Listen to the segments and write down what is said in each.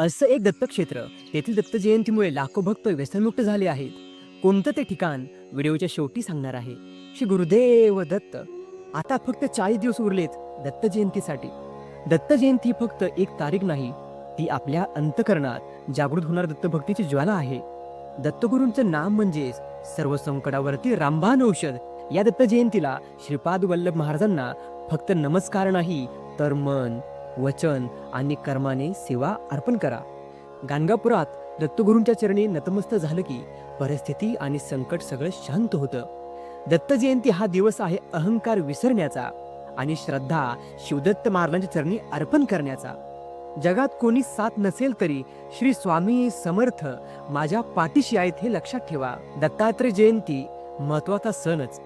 असं एक दत्तक्षेत्र. तेथील दत्त जयंतीमुळे लाखो भक्त व्यसनमुक्त झाले आहेत. कोणतं ते ठिकाण? व्हिडिओच्या शेवटी सांगणार आहे. श्री गुरुदेव दत्त. आता फक्त चाळीस दिवस उरलेत दत्त जयंतीसाठी दत्त जयंती फक्त एक तारीख नाही ती आपल्या अंतकरणात जागृत होणार दत्तभक्तीची ज्वाला आहे. दत्तगुरूंचं नाम म्हणजेच सर्व संकटावरती रामबाण औषध. या दत्त जयंतीला श्रीपाद वल्लभ महाराजांना फक्त नमस्कार नाही तर मन वचन आणि कर्माने सेवा अर्पण करा. गाणगापुरात दत्तगुरूंच्या चरणी नतमस्त झालं की परिस्थिती आणि संकट सगळं शांत होतं. दत्त जयंती हा दिवस आहे अहंकार विसरण्याचा आणि श्रद्धा शिवदत्त महाराजांच्या चरणी अर्पण करण्याचा. जगात कोणी साथ नसेल तरी श्री स्वामी समर्थ माझ्या पाठीशी आहेत हे लक्षात ठेवा. दत्तात्रय जयंती महत्त्वाचा सणच.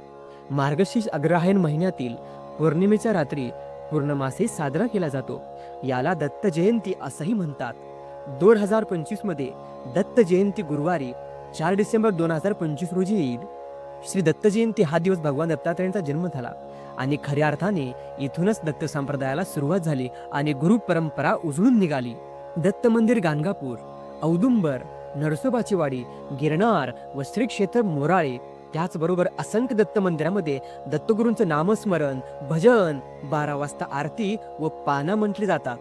मार्गशीर्ष अग्रहायण महिन्यातील पौर्णिमेच्या रात्री पूर्णमासे साजरा केला जातो. याला दत्त जयंती असंही म्हणतात. दोन हजार पंचवीसमध्ये दत्त जयंती गुरुवारी चार डिसेंबर दोन हजार पंचवीस रोजी येईल. श्री दत्त जयंती हा दिवस भगवान दत्तात्रयांचा जन्म झाला आणि खऱ्या अर्थाने इथूनच दत्त संप्रदायाला सुरुवात झाली आणि गुरु परंपरा उजळून निघाली. दत्त मंदिर गाणगापूर औदुंबर नरसोबाची वाडी गिरनार व श्री क्षेत्र मोराळे त्याचबरोबर असंख्य दत्त मंदिरामध्ये दत्तगुरूंचं नामस्मरण भजन बारा वाजता आरती व पाना म्हटली जातात.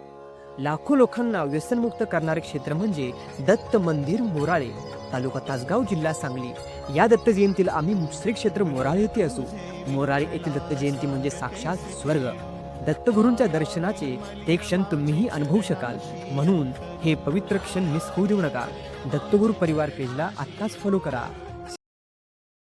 लाखो लोकांना व्यसनमुक्त करणारे क्षेत्र म्हणजे दत्त मंदिर मोराळे तालुका तासगाव जिल्हा सांगली. या दत्त जयंतीला आम्ही श्री क्षेत्र मोराळे येथे असू. मोराळे येथील दत्त जयंती म्हणजे साक्षात स्वर्ग. दत्तगुरूंच्या दर्शनाचे ते क्षण तुम्हीही अनुभवू शकाल. म्हणून हे पवित्र क्षण मिस होऊ देऊ नका. दत्तगुरू परिवार पेजला आत्ताच फॉलो करा.